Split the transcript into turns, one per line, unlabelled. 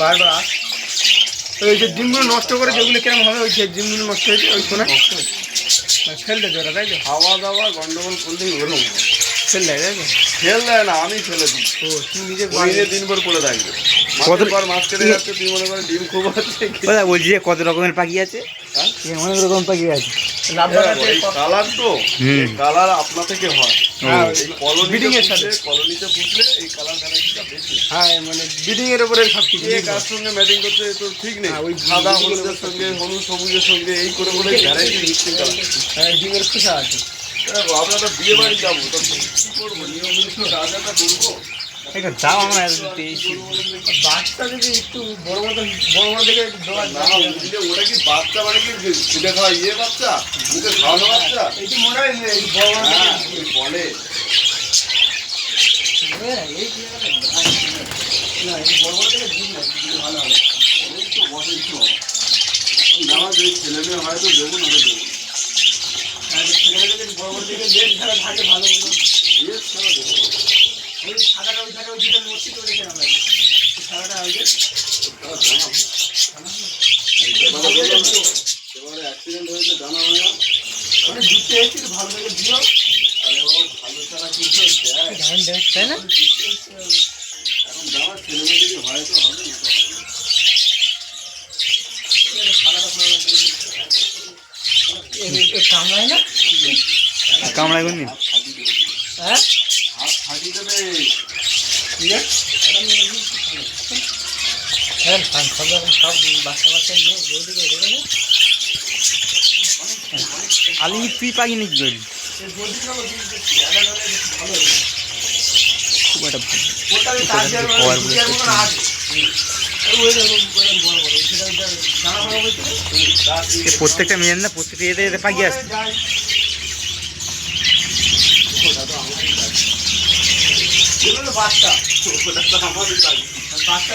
বারবার আস। ওই যে ডিমগুলো নষ্ট করে যেগুলো কিরম হবে ওই যে ডিমগুলো নষ্ট হয়েছে ওই শোনা। ফেল দেয় ওরা তাই তো?
খাওয়া দাওয়া গন্ডগোল করলেই ওরকম হয়।
ফেল দেয় তাই তো?
ফেল দেয় না আমি ফেলে দিই।
ও তুমি নিজে
নিয়ে দিনভর পড়ে থাকবে পর মাছ কেটে যাচ্ছে তুই মনে করে ডিম খুব আছে
বলছি যে কত রকমের পাখি আছে?
হ্যাঁ?
অনেক রকম পাখি আছে?
কালার তো কালার আপনা থেকে হয়।
হ্যাঁ,
এই
breeding এর সাথে।
কলোনিতে পুষলে এই কালার ভ্যারাইটিটা বেশি।
হ্যাঁ মানে বিডিং এর উপরে সব কিছু
কে কার সঙ্গে ম্যাচিং তো ঠিক নেই।
হ্যাঁ, ওই
সাদা হলুদের সঙ্গে হলুদ সবুজের সঙ্গে এই করে করে ভ্যারাইটি মিক্সিং করা
হ্যাঁ ডিমের খোসা আছে।
আমরা তো বিয়ে বাড়ি যাব তো কি করব? নিয়মিত কাজ করব
একটা দাম আমরা পেয়েছি
বাচ্চা যদি একটু বড় মতো বড় বড় দেখে একটু
ওটা কি বাচ্চা মানে কি ফুটে খাওয়া ইয়ে বাচ্চা? মুখে খাওয়ানো বাচ্চা?
এইটি মনে হয় বড় বড়
হ্যাঁ বলে।
হ্যাঁ, এই না, এই বড় বড় দেখে দিন না, ভালো হবে।
তো বসে তো না যদি ছেলে মেয়ে হয় তো দেবো না দেবো।
বড় বড় দেখে লেজ ছাড়া থাকে ভালো ভালো।
বিয়ে দেবো
ওই সাদাটা ওই থাকে, ওই মূর্তি করে রেখে। ওই
এবারে অ্যাক্সিডেন্ট হয়েছে জানা হয় না
দিতে এসেছি ভালো দিও।
আরে বাবা ভালো ছাড়া কি কেউ দেয়?
তাই না
এখন জানা ছেলে মেয়ে যদি হয় তো হবে না
কামড়ায় না?
কামড়ায়
ফাটিয়ে দেবে।
হ্যাঁ?
হাত ফাটিয়ে দেবে
ঠিক আছে? সব সব রকম সব বাচ্চা বাচ্চা নিয়ে রেডি করে
আলি তুই পাখি নাকি
হবে।
খুব একটা প্রত্যেকটা মেয়ের না প্রত্যেকটা এতে এতে
যায়। এগুলো বাচ্চা। বাচ্চা